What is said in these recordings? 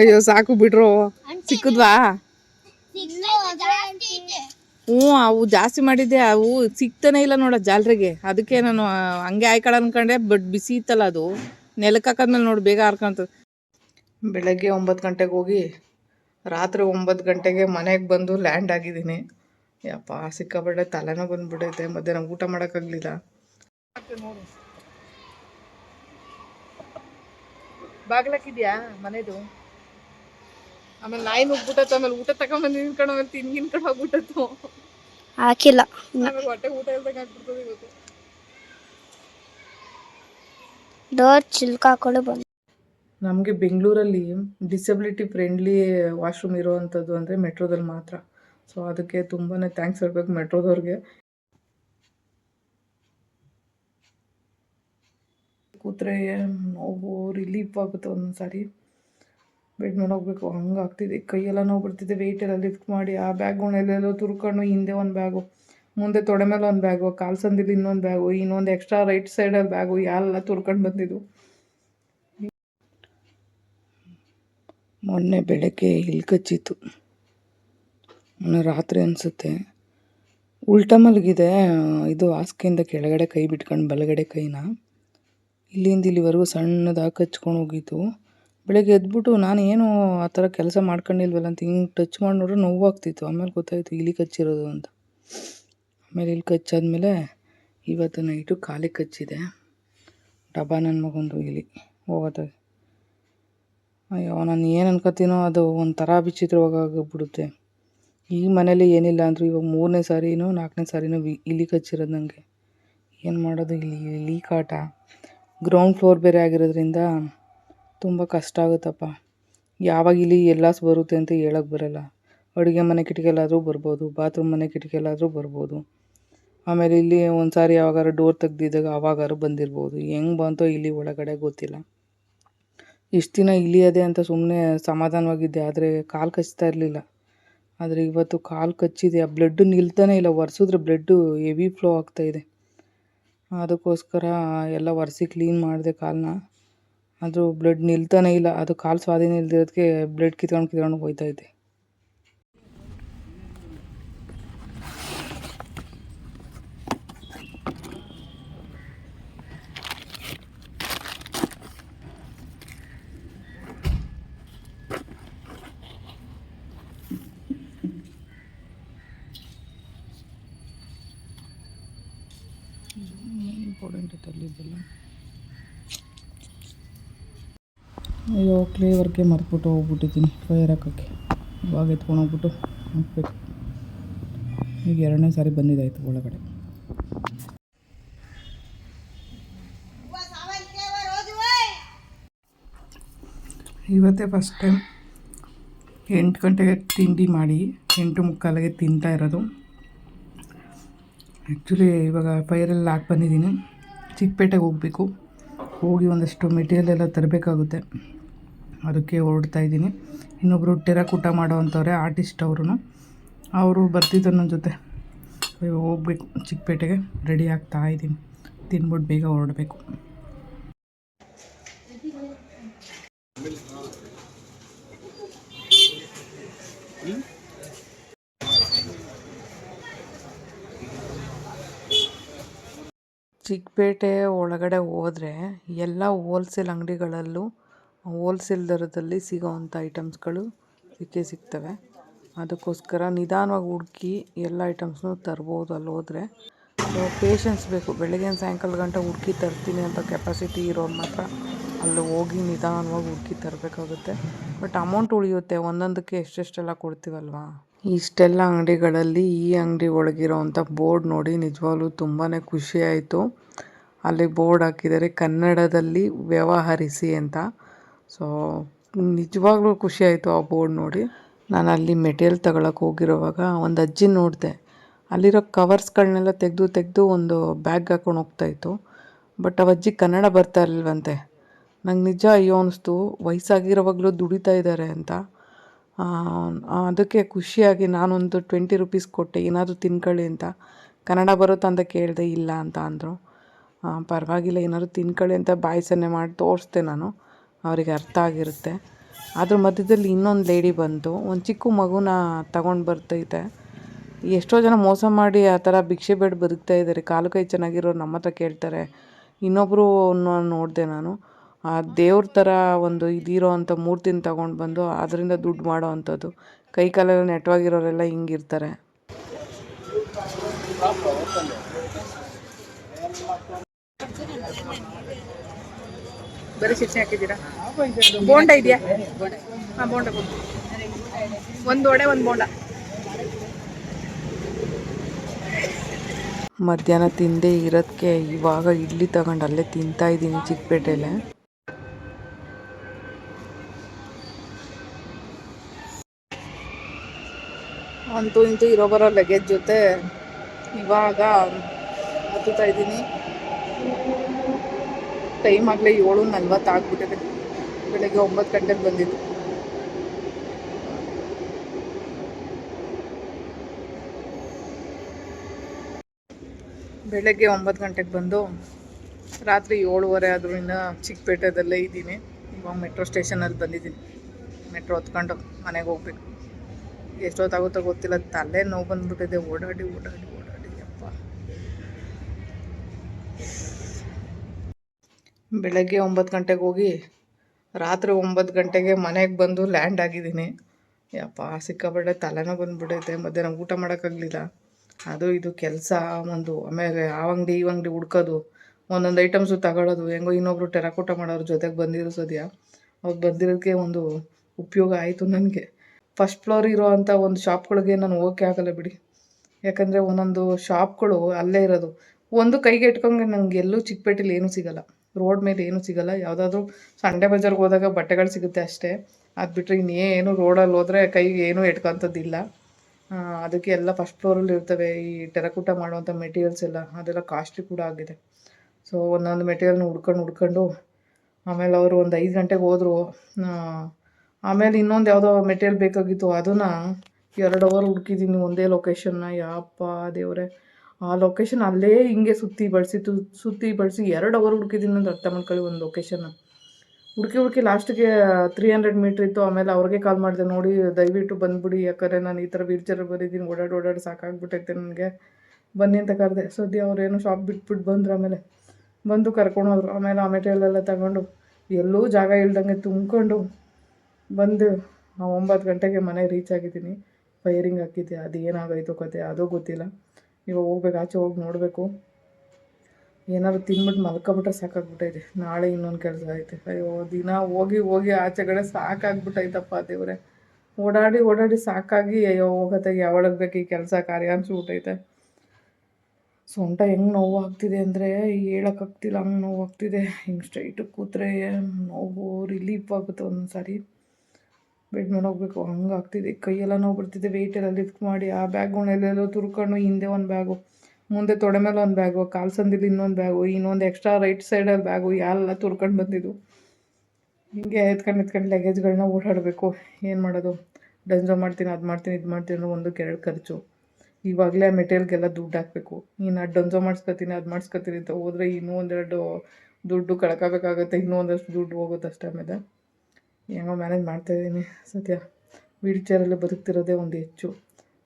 ಅಯ್ಯೋ ಸಾಕು ಬಿಡ್ರು. ಸಿಕ್ಕದ್ವಾ? ಹ್ಞೂ ಅವು ಜಾಸ್ತಿ ಮಾಡಿದ್ದೆ. ಅವು ಸಿಗ್ತಾನೆ ಇಲ್ಲ ನೋಡ ಜಾಲರಿಗೆ. ಅದಕ್ಕೆ ನಾನು ಹಂಗೆ ಆಯ್ಕೊಳ ಅನ್ಕೊಂಡೆ ಬಟ್ ಬಿಸಿ ಇತ್ತಲ್ಲ ಅದು. ನೆಲಕ್ಕೆ ಹಾಕದ್ಮೇಲೆ ನೋಡಿ ಬೇಗ ಹಾರ್ಕೊಂತ ಬೆಳಗ್ಗೆ ಒಂಬತ್ತು ಗಂಟೆಗೆ ಹೋಗಿ ರಾತ್ರಿ ಒಂಬತ್ತು ಗಂಟೆಗೆ ಮನೆಗೆ ಬಂದು ಲ್ಯಾಂಡ್ ಆಗಿದ್ದೀನಿ. ಯಪ್ಪ ಸಿಕ್ಕಾಪಟ್ಟೆ ತಲೆನೋ ಬಂದ್ಬಿಟ್ಟೈತೆ ಮಧ್ಯಾಹ್ನ ಊಟ ಮಾಡೋಕ್ಕಾಗಲಿಲ್ಲ. ನೋಡು ಬಾಗ್ಲಾಕಿದ್ಯಾ ಮನೆದು? ಆಮೇಲೆ ನಾಯಿ ನುಗ್ಬಿಟ್ಟತ್ತು ಆಮೇಲೆ ಊಟ ತಗೊಂಬಂದು ನಿನ್ಕೊಂಡು ಆಮೇಲೆ ತಿನ್ ಗಿನ್ಕೊಂಡು ಹೋಗ್ಬಿಟ್ಟತ್ತು ಹಾಕಿಲ್ಲ ಆಮೇಲೆ ಹೊಟ್ಟೆ ಊಟ ಇಲ್ದಂಗ ಆಗ್ಬಿಡ್ತದೆ ಇವತ್ತು. ಡೋರ್ ಚಿಲ್ಕ ಹಾಕೊಂಡು ಬಂದು. ನಮಗೆ ಬೆಂಗಳೂರಲ್ಲಿ ಡಿಸಬಿಲಿಟಿ ಫ್ರೆಂಡ್ಲಿ ವಾಶ್ರೂಮ್ ಇರೋವಂಥದ್ದು ಅಂದರೆ ಮೆಟ್ರೋದಲ್ಲಿ ಮಾತ್ರ. ಸೊ ಅದಕ್ಕೆ ತುಂಬಾ ಥ್ಯಾಂಕ್ಸ್ ಹೇಳ್ಬೇಕು ಮೆಟ್ರೋದವ್ರಿಗೆ. ಕೂತ್ರೆ ನೋವು ರಿಲೀಫ್ ಆಗುತ್ತೆ ಒಂದೊಂದು ಸಾರಿ ಬೆಡ್ ಮೇಲೆ ಹೋಗ್ಬೇಕು, ಹಂಗೆ ಆಗ್ತಿದೆ. ಕೈಯೆಲ್ಲ ನೋವು ಬರ್ತಿದೆ ವೆಯ್ಟ್ ಎಲ್ಲ ಲಿಫ್ಟ್ ಮಾಡಿ, ಆ ಬ್ಯಾಗ್ಗಳನ್ನೆಲ್ಲೆಲ್ಲೋ ತುರ್ಕೊಂಡು ಹಿಂದೆ ಒಂದು ಬ್ಯಾಗು ಮುಂದೆ ತೊಡೆ ಮೇಲೆ ಒಂದು ಬ್ಯಾಗು ಕಾಲು ಸಂದಿಲಿ ಇನ್ನೊಂದು ಬ್ಯಾಗು ಇನ್ನೊಂದು ಎಕ್ಸ್ಟ್ರಾ ರೈಟ್ ಸೈಡಲ್ಲಿ ಬ್ಯಾಗು ಎಲ್ಲ ತುರ್ಕೊಂಡು ಬಂದಿದ್ದು. ಮೊನ್ನೆ ಬೆಳಗ್ಗೆ ಇಲ್ಲಿ ಕಚ್ಚಿತ್ತು ಮೊನ್ನೆ ರಾತ್ರಿ ಅನಿಸುತ್ತೆ. ಉಲ್ಟ ಮಲಗಿದೆ, ಇದು ಹಾಸಿಗೆಯಿಂದ ಕೆಳಗಡೆ ಕೈ ಬಿಟ್ಕೊಂಡು ಬಲಗಡೆ ಕೈನ. ಇಲ್ಲಿಂದ ಇಲ್ಲಿವರೆಗೂ ಸಣ್ಣದಾಗಿ ಕಚ್ಕೊಂಡು ಹೋಗಿತ್ತು ಬೆಳಗ್ಗೆ ಎದ್ಬಿಟ್ಟು ನಾನು ಏನು ಆ ಥರ ಕೆಲಸ ಮಾಡ್ಕೊಂಡಿಲ್ವಲ್ಲ ಅಂತ ಹಿಂಗೆ ಟಚ್ ಮಾಡಿ ನೋಡ್ರೆ ನೋವಾಗ್ತಿತ್ತು ಆಮೇಲೆ ಗೊತ್ತಾಯಿತು ಇಲಿ ಕಚ್ಚಿರೋದು ಅಂತ. ಆಮೇಲೆ ಇಲ್ಲಿ ಕಚ್ಚಾದ್ಮೇಲೆ ಇವತ್ತು ನೈಟು ಕಾಲಿಗೆ ಕಚ್ಚಿದೆ. ಡಬ್ಬ ನನ್ನ ಮಗೊಂದು ಇಲಿ ಹೋಗೋದಾಗ ಅಯ್ಯೋ, ನಾನು ಏನು ಅನ್ಕೋತೀನೋ ಅದು ಒಂಥರ ವಿಚಿತ್ರವಾಗಿಬಿಡುತ್ತೆ ಈ ಮನೇಲಿ ಏನಿಲ್ಲ ಅಂದರೂ ಇವಾಗ ಮೂರನೇ ಸಾರಿನೂ ನಾಲ್ಕನೇ ಸಾರಿನೂ ಇಲಿ ಕಚ್ಚಿರೋದು ನನಗೆ ಏನು ಮಾಡೋದು ಇಲ್ಲಿ ಇಲಿ ಕಾಟ. ಗ್ರೌಂಡ್ ಫ್ಲೋರ್ ಬೇರೆ ಆಗಿರೋದ್ರಿಂದ ತುಂಬ ಕಷ್ಟ ಆಗುತ್ತಪ್ಪ. ಯಾವಾಗ ಇಲ್ಲಿ ಎಲ್ಲ ಬರುತ್ತೆ ಅಂತ ಹೇಳೋಕ್ಕೆ ಬರಲ್ಲ. ಅಡುಗೆ ಮನೆ ಕಿಟಕಿಯಲ್ಲಾದರೂ ಬರ್ಬೋದು ಬಾತ್ರೂಮ್ ಮನೆ ಕಿಟಕಿಯಲ್ಲಾದರೂ ಬರ್ಬೋದು. ಆಮೇಲೆ ಇಲ್ಲಿ ಒಂದು ಸಾರಿ ಯಾವಾಗಾರು ಡೋರ್ ತೆಗ್ದಿದ್ದಾಗ ಆವಾಗಾರು ಬಂದಿರ್ಬೋದು. ಹೆಂಗೆ ಬಂತೋ ಇಲ್ಲಿ ಒಳಗಡೆ ಗೊತ್ತಿಲ್ಲ. ಇಷ್ಟು ದಿನ ಇಲಿಯದೆ ಅಂತ ಸುಮ್ಮನೆ ಸಮಾಧಾನವಾಗಿದ್ದೆ, ಆದರೆ ಕಾಲು ಕಚ್ತಾ ಇರಲಿಲ್ಲ. ಆದರೆ ಇವತ್ತು ಕಾಲು ಕಚ್ಚಿದೆ. ಆ ಬ್ಲಡ್ಡು ನಿಲ್ತಾನೆ ಇಲ್ಲ. ಒರೆಸಿದ್ರೆ ಬ್ಲಡ್ಡು ಹೆವಿ ಫ್ಲೋ ಆಗ್ತಾ ಇದೆ. ಅದಕ್ಕೋಸ್ಕರ ಎಲ್ಲ ಒರೆಸಿ ಕ್ಲೀನ್ ಮಾಡಿದೆ ಕಾಲನ್ನ ಆದರೂ ಬ್ಲಡ್ ನಿಲ್ತಾನೆ ಇಲ್ಲ. ಅದು ಕಾಲು ಸ್ವಾಧೀನ ಇಲ್ದಿರೋದಕ್ಕೆ ಬ್ಲಡ್ ಕಿತ್ಕೊಂಡು ಕಿತ್ಕೊಂಡು ಹೋಯ್ತೈತೆ ಇಂಪಾರ್ಟೆಂಟ್ ತರಲಿದ್ದಲ್ಲ. ಅಯ್ಯೋ ಕ್ಲೇ ವರ್ಕೆ ಮರ್ತ್ಬಿಟ್ಟು ಹೋಗ್ಬಿಟ್ಟಿದ್ದೀನಿ ಫೈರ್ ಹಾಕೋಕ್ಕೆ. ಇವಾಗ ಎತ್ಕೊಂಡು ಹೋಗ್ಬಿಟ್ಟು ಹಾಕ್ಬೇಕು. ಈಗ ಎರಡನೇ ಸಾರಿ ಬಂದಿದ್ದಾಯ್ತು ಒಳಗಡೆ. ಇವತ್ತೇ ಫಸ್ಟ್ ಟೈಮ್ ಎಂಟು ಗಂಟೆಗೆ ತಿಂಡಿ ಮಾಡಿ, ಎಂಟು ಮುಕ್ಕಾಲಿಗೆ ತಿಂತಾ ಇರೋದು. ಆ್ಯಕ್ಚುಲಿ ಇವಾಗ ಫೈರಲ್ಲಿ ಹಾಕಿ ಬಂದಿದ್ದೀನಿ. ಚಿಕ್ಕಪೇಟೆಗೆ ಹೋಗಬೇಕು. ಹೋಗಿ ಒಂದಷ್ಟು ಮೆಟೀರಿಯಲ್ ಎಲ್ಲ ತರಬೇಕಾಗುತ್ತೆ. ಅದಕ್ಕೆ ಹೊರಡ್ತಾ ಇದ್ದೀನಿ. ಇನ್ನೊಬ್ಬರು ಟೆರಕೂಟ ಮಾಡೋವಂಥವ್ರೆ, ಆರ್ಟಿಸ್ಟ್ ಅವರು ಅವರು ಬರ್ತಿದ್ದರು ನನ್ನ ಜೊತೆ. ಹೋಗಬೇಕು. ಚಿಕ್ಕಪೇಟೆಗೆ ರೆಡಿ ಆಗ್ತಾ ಇದ್ದೀನಿ. ತಿನ್ಬಿಟ್ಟು ಬೇಗ ಹೊರಡಬೇಕು. ಚಿಕ್ಕಪೇಟೆ ಒಳಗಡೆ ಹೋದರೆ ಎಲ್ಲ ಹೋಲ್ಸೇಲ್ ಅಂಗಡಿಗಳಲ್ಲೂ ಹೋಲ್ಸೇಲ್ ದರದಲ್ಲಿ ಸಿಗೋವಂಥ ಐಟಮ್ಸ್ಗಳು ಸಿಕ್ಕೇ ಸಿಗ್ತವೆ. ಅದಕ್ಕೋಸ್ಕರ ನಿಧಾನವಾಗಿ ಹುಡುಕಿ ಎಲ್ಲ ಐಟಮ್ಸ್ನೂ ತರ್ಬೋದು ಅಲ್ಲಿ ಹೋದರೆ. ಸೊ ಪೇಷನ್ಸ್ ಬೇಕು. ಬೆಳಗ್ಗೆ ಸಾಯಂಕಾಲ ಗಂಟ ಹುಡುಕಿ ತರ್ತೀನಿ ಅಂತ ಕೆಪಾಸಿಟಿ ಇರೋರು ಮಾತ್ರ ಅಲ್ಲಿ ಹೋಗಿ ನಿಧಾನವಾಗಿ ಹುಡುಕಿ ತರಬೇಕಾಗುತ್ತೆ. ಬಟ್ ಅಮೌಂಟ್ ಉಳಿಯುತ್ತೆ. ಒಂದೊಂದಕ್ಕೆ ಎಷ್ಟೆಷ್ಟೆಲ್ಲ ಕೊಡ್ತೀವಲ್ವಾ? ಇಷ್ಟೆಲ್ಲ ಅಂಗಡಿಗಳಲ್ಲಿ ಈ ಅಂಗಡಿ ಒಳಗಿರೋವಂಥ ಬೋರ್ಡ್ ನೋಡಿ ನಿಜವಾಗ್ಲೂ ತುಂಬಾನೇ ಖುಷಿ ಆಯಿತು ಅಲ್ಲಿ ಬೋರ್ಡ್ ಹಾಕಿದ್ದಾರೆ, ಕನ್ನಡದಲ್ಲಿ ವ್ಯವಹರಿಸಿ ಅಂತ. ಸೊ ನಿಜವಾಗ್ಲೂ ಖುಷಿ ಆಯಿತು ಆ ಬೋರ್ಡ್ ನೋಡಿ. ನಾನು ಅಲ್ಲಿ ಮೆಟೀರಿಯಲ್ ತಗೊಳಕ್ಕೆ ಹೋಗಿರುವಾಗ ಒಂದು ಅಜ್ಜಿ ನೋಡಿದೆ. ಅಲ್ಲಿರೋ ಕವರ್ಸ್ಗಳನ್ನೆಲ್ಲ ತೆಗೆದು ತೆಗೆದು ಒಂದು ಬ್ಯಾಗ್ ಹಾಕೊಂಡು ಹೋಗ್ತಾಯಿತ್ತು ಬಟ್ ಆ ಅಜ್ಜಿ ಕನ್ನಡ ಬರ್ತಾ ಇರಲಿಲ್ವಂತೆ. ನಂಗೆ ನಿಜ ಅಯ್ಯೋ ಅನ್ನಿಸ್ತು ವಯಸ್ಸಾಗಿರೋವಾಗಲೂ ದುಡಿತಾ ಇದ್ದಾರೆ ಅಂತ. ಅದಕ್ಕೆ ಖುಷಿಯಾಗಿ ನಾನೊಂದು ಟ್ವೆಂಟಿ ರುಪೀಸ್ ಕೊಟ್ಟೆ. ಏನಾದರೂ ತಿನ್ಕೊಳ್ಳಿ ಅಂತ. ಕನ್ನಡ ಬರುತ್ತಾ ಅಂತ ಕೇಳಿದೆ, ಇಲ್ಲ ಅಂತ ಅಂದರು. ಪರವಾಗಿಲ್ಲ, ಏನಾದರೂ ತಿನ್ಕೊಳ್ಳಿ ಅಂತ ಬಾಯಿ ಸನ್ನೆ ಮಾಡಿ ತೋರಿಸ್ದೆ ನಾನು. ಅವರಿಗೆ ಅರ್ಥ ಆಗಿರುತ್ತೆ. ಅದ್ರ ಮಧ್ಯದಲ್ಲಿ ಇನ್ನೊಂದು ಲೇಡಿ ಬಂತು ಒಂದು ಚಿಕ್ಕ ಮಗುನ ತಗೊಂಡು ಬರ್ತೈತೆ ಎಷ್ಟೋ ಜನ ಮೋಸ ಮಾಡಿ ಆ ಥರ ಭಿಕ್ಷೆ ಬೇಡ ಬದುಕ್ತಾ ಇದ್ದಾರೆ. ಕಾಲು ಕೈ ಚೆನ್ನಾಗಿರೋರು ನಮ್ಮ ಹತ್ರ ಕೇಳ್ತಾರೆ. ಇನ್ನೊಬ್ಬರು ನೋಡಿದೆ ನಾನು. ಆ ದೇವ್ರ ಥರ ಒಂದು ಇದಿರೋ ಅಂಥ ಮೂರ್ತಿನ ತಗೊಂಡು ಬಂದು ಅದರಿಂದ ದುಡ್ಡು ಮಾಡೋ ಅಂಥದ್ದು ಕೈ ಕಾಲೆಲ್ಲ ನೆಟ್ವಾಗಿರೋರೆಲ್ಲ ಹಿಂಗಿರ್ತಾರೆ. ಬರೀ ಹಾಕಿದ್ದೀರಾ? ಬೋಂಡ ಇದೆಯಾ? ಹಾಂ ಬೋಂಡ ಒಂದು ಒಡೆ ಒಂದು ಬೋಂಡ. ಮಧ್ಯಾಹ್ನ ತಿಂದೆ ಇರೋದಕ್ಕೆ ಇವಾಗ ಇಡ್ಲಿ ತಗೊಂಡು ಅಲ್ಲೇ ತಿಂತಾ ಇದ್ದೀನಿ ಚಿಕ್ಕಪೇಟೆಲೆ ಅಂತೂ ಇಂತೂ ಇರೋ ಬರೋ ಲಗೇಜ್ ಜೊತೆ ಇವಾಗ ಹತ್ತುತ್ತಾ ಇದ್ದೀನಿ. ಟೈಮ್ ಆಗಲೇ ಏಳು ನಲ್ವತ್ತು ಆಗ್ಬಿಟ್ಟಿದೆ. ಬೆಳಗ್ಗೆ ಒಂಬತ್ತು ಗಂಟೆಗೆ ಬಂದಿದ್ದು. ಬೆಳಗ್ಗೆ ಒಂಬತ್ತು ಗಂಟೆಗೆ ಬಂದು ರಾತ್ರಿ ಏಳುವರೆ ಆದ್ರಿಂದ ಚಿಕ್ಕಪೇಟೆದಲ್ಲೇ ಇದ್ದೀನಿ. ಇವಾಗ ಮೆಟ್ರೋ ಸ್ಟೇಷನಲ್ಲಿ ಬಂದಿದ್ದೀನಿ. ಮೆಟ್ರೋ ಹೊತ್ಕೊಂಡು ಮನೆಗೆ ಹೋಗ್ಬೇಕು. ಎಷ್ಟೊತ್ತಾಗುತ್ತೋ ಗೊತ್ತಿಲ್ಲ. ತಲೆ ನೋವು ಬಂದ್ಬಿಟ್ಟಿದೆ. ಓಡಾಡಿ ಓಡಾಡಿ ಓಡಾಡಿ. ಅಪ್ಪ ಬೆಳಗ್ಗೆ ಒಂಬತ್ತು ಗಂಟೆಗೆ ಹೋಗಿ ರಾತ್ರಿ ಒಂಬತ್ತು ಗಂಟೆಗೆ ಮನೆಗೆ ಬಂದು ಲ್ಯಾಂಡ್ ಆಗಿದ್ದೀನಿ. ಯಪ್ಪ, ಸಿಕ್ಕಾಪಟ್ಟೆ ತಲೆನೋ ಬಂದ್ಬಿಟ್ಟೈತೆ ಮಧ್ಯಾಹ್ನ ಊಟ ಮಾಡೋಕ್ಕಾಗಲಿಲ್ಲ. ಅದು ಇದು ಕೆಲಸ, ಒಂದು ಆಮೇಲೆ ಆ ಅಂಗಡಿ, ಈ ಅಂಗಡಿ ಹುಡ್ಕೋದು, ಒಂದೊಂದು ಐಟಮ್ಸು ತಗೊಳ್ಳೋದು ಹೆಂಗೋ ಇನ್ನೊಬ್ರು ಟೆರಾಕೋಟ ಮಾಡೋರು ಜೊತೆಗೆ ಬಂದಿರೋ ಸದ್ಯ. ಅವ್ರು ಬಂದಿರೋದಕ್ಕೆ ಒಂದು ಉಪಯೋಗ ಆಯಿತು ನನಗೆ. ಫಸ್ಟ್ ಫ್ಲೋರ್ ಇರೋ ಅಂಥ ಒಂದು ಶಾಪ್ಗಳಿಗೆ ನಾನು ಹೋಗಕ್ಕೆ ಆಗಲ್ಲ ಬಿಡಿ. ಯಾಕಂದರೆ ಒಂದೊಂದು ಶಾಪ್ಗಳು ಅಲ್ಲೇ ಇರೋದು. ಒಂದು ಕೈಗೆ ಇಟ್ಕೊಂಡ್ರೆ ನಂಗೆ ಎಲ್ಲೂ ಚಿಕ್ಕಪೇಟೆಲಿ ಏನೂ ಸಿಗಲ್ಲ. ರೋಡ್ ಮೇಲೆ ಏನೂ ಸಿಗಲ್ಲ. ಯಾವುದಾದ್ರೂ ಸಂಡೆ ಬಜಾರ್ಗೆ ಹೋದಾಗ ಬಟ್ಟೆಗಳು ಸಿಗುತ್ತೆ ಅಷ್ಟೇ. ಅದು ಬಿಟ್ಟರೆ ಇನ್ನೇನು ರೋಡಲ್ಲಿ ಹೋದರೆ ಕೈಗೆ ಏನೂ ಇಟ್ಕೊತದ್ದಿಲ್ಲ. ಅದಕ್ಕೆ ಎಲ್ಲ ಫಸ್ಟ್ ಫ್ಲೋರಲ್ಲಿ ಇರ್ತವೆ. ಈ ಟೆರಕೂಟ ಮಾಡುವಂಥ ಮೆಟೀರಿಯಲ್ಸ್ ಎಲ್ಲ, ಅದೆಲ್ಲ ಕಾಸ್ಟ್ಲಿ ಕೂಡ ಆಗಿದೆ. ಸೊ ಒಂದೊಂದು ಮೆಟೀರಿಯಲ್ನ ಹುಡ್ಕೊಂಡು ಹುಡ್ಕೊಂಡು, ಆಮೇಲೆ ಅವರು ಒಂದು ಐದು ಗಂಟೆಗೆ ಹೋದರು ಆಮೇಲೆ ಇನ್ನೊಂದು ಯಾವುದೋ ಮೆಟೀರಿಯಲ್ ಬೇಕಾಗಿತ್ತು, ಅದನ್ನು ಎರಡು ಅವರ್ ಹುಡುಕಿದ್ದೀನಿ ಒಂದೇ ಲೊಕೇಶನ್ನ ಯಪ್ಪ ದೇವರೇ. ಆ ಲೊಕೇಶನ್ ಅಲ್ಲೇ ಹಿಂಗೆ ಸುತ್ತಿ ಬಳಸಿ ಸುತ್ತಿ ಬಳಸಿ ಎರಡು ಅವರ್ ಹುಡುಕಿದ್ದೀನಿ ಅಂತ ಅರ್ಥ ಮಾಡ್ಕೊಳ್ಳಿ ಒಂದು ಲೊಕೇಶನ್ನ ಹುಡುಕಿ ಹುಡುಕಿ ಲಾಸ್ಟಿಗೆ ತ್ರೀ ಹಂಡ್ರೆಡ್ ಮೀಟ್ರ್ ಇತ್ತು, ಆಮೇಲೆ ಅವ್ರಿಗೆ ಕಾಲ್ ಮಾಡಿದೆ, ನೋಡಿ ದಯವಿಟ್ಟು ಬಂದ್ಬಿಡಿ ಯಾಕಂದರೆ ನಾನು ಈ ಥರ ವಿರ್ಜರ್ ಬಂದಿದ್ದೀನಿ ಓಡಾಡಿ ಓಡಾಡಿ ಸಾಕಾಗ್ಬಿಟ್ಟೈತೆ ನನಗೆ. ಬನ್ನಿ ಅಂತ ಕರೆದೆ. ಸದ್ಯ ಅವ್ರೇನು ಶಾಪ್ ಬಿಟ್ಬಿಟ್ಟು ಬಂದ್ರು ಆಮೇಲೆ. ಬಂದು ಕರ್ಕೊಂಡು ಹೋದ್ರು. ಆಮೇಲೆ ಆ ಮೆಟೀರಿಯಲ್ ಎಲ್ಲ ತಗೊಂಡು ಎಲ್ಲೂ ಜಾಗ ಇಲ್ದಂಗೆ ತುಂಬಿಕೊಂಡು ಬಂದು ನಾವು ಒಂಬತ್ತು ಗಂಟೆಗೆ ಮನೆಗೆ ರೀಚ್ ಆಗಿದ್ದೀನಿ. ಫೈರಿಂಗ್ ಹಾಕಿದ್ದೆ. ಅದು ಏನಾಗೋಯ್ತು ಕತೆ, ಅದು ಗೊತ್ತಿಲ್ಲ. ಇವಾಗ ಹೋಗ್ಬೇಕು, ಆಚೆ ಹೋಗಿ ನೋಡಬೇಕು. ಏನಾದ್ರು ತಿಂದ್ಬಿಟ್ಟು ಮಲ್ಕೊಬಿಟ್ರೆ ಸಾಕಾಗ್ಬಿಟ್ಟೈತೆ. ನಾಳೆ ಇನ್ನೊಂದು ಕೆಲಸ ಐತೆ ಅಯ್ಯೋ, ದಿನ ಹೋಗಿ ಹೋಗಿ ಆಚೆಗಡೆ ಸಾಕಾಗ್ಬಿಟ್ಟೈತಪ್ಪ ದೇವ್ರೆ. ಓಡಾಡಿ ಓಡಾಡಿ ಸಾಕಾಗಿ, ಅಯ್ಯೋ ಹೋಗತ್ತಾಗ ಯಾವಾಗ ಬೇಕು ಈ ಕೆಲಸ ಕಾರ್ಯ ಅನ್ಸ್ಬಿಟ್ಟೈತೆ. ಸೊಂಟ ಹೆಂಗೆ ನೋವು ಆಗ್ತಿದೆ ಅಂದರೆ ಹೇಳೋಕ್ಕಾಗ್ತಿಲ್ಲ ಹಂಗೆ ನೋವು ಆಗ್ತಿದೆ. ಹಿಂಗೆ ಸ್ಟ್ರೈಟ್ ಕೂತ್ರೆ ನೋವು ರಿಲೀಫ್ ಆಗುತ್ತೆ ಒಂದೊಂದು ಸಾರಿ ಬೆಡ್ ಮೇಲೆ ಹೋಗ್ಬೇಕು. ಹಂಗೆ ಆಗ್ತಿದೆ. ಕೈಯೆಲ್ಲ ನೋವು ಬರ್ತಿದೆ. ವೆಯ್ಟ್ ಎಲ್ಲ ಲಿಫ್ಟ್ ಮಾಡಿ, ಆ ಬ್ಯಾಗ್ಗಳನ್ನೆಲ್ಲೆಲ್ಲೋ ತುರ್ಕೊಂಡು ಹಿಂದೆ ಒಂದು ಬ್ಯಾಗು ಮುಂದೆ ತೊಡೆ ಮೇಲೆ ಒಂದು ಬ್ಯಾಗು ಕಾಲು ಸಂದಿಲಿ ಇನ್ನೊಂದು ಬ್ಯಾಗು ಇನ್ನೊಂದು ಎಕ್ಸ್ಟ್ರಾ ರೈಟ್ ಸೈಡಲ್ಲಿ ಬ್ಯಾಗು ಎಲ್ಲ ತುರ್ಕೊಂಡು ಬಂದಿದ್ದು ಹಿಂಗೆ ಎತ್ಕೊಂಡು ಎತ್ಕೊಂಡು ಲಗೇಜ್ಗಳನ್ನ ಓಡಾಡಬೇಕು. ಏನು ಮಾಡೋದು? ಡಂಜೋ ಮಾಡ್ತೀನಿ, ಅದು ಮಾಡ್ತೀನಿ, ಇದು ಮಾಡ್ತೀನಿ ಅನ್ನೋ ಒಂದಕ್ಕೆ ಎರಡು ಖರ್ಚು. ಇವಾಗಲೇ ಮೆಟೀರಿಯಲ್ಗೆಲ್ಲ ದುಡ್ಡು ಹಾಕಬೇಕು. ಇನ್ನು ಡಂಜೋ ಮಾಡಿಸ್ಕೊತೀನಿ, ಅದು ಮಾಡಿಸ್ಕೊತೀನಿ ಅಂತ ಹೋದರೆ ಇನ್ನೂ ಒಂದೆರಡು ದುಡ್ಡು ಕಳ್ಕೋಬೇಕಾಗುತ್ತೆ. ಇನ್ನೂ ಒಂದಷ್ಟು ದುಡ್ಡು ಹೋಗುತ್ತೆ ಅಷ್ಟೇ ಆಮೇಲೆ. ಹೆಂಗೋ ಮ್ಯಾನೇಜ್ ಮಾಡ್ತಾಯಿದ್ದೀನಿ ಸತ್ಯ ವೀಲ್ ಚೇರಲ್ಲಿ ಬದುಕ್ತಿರೋದೇ ಒಂದು ಹೆಚ್ಚು.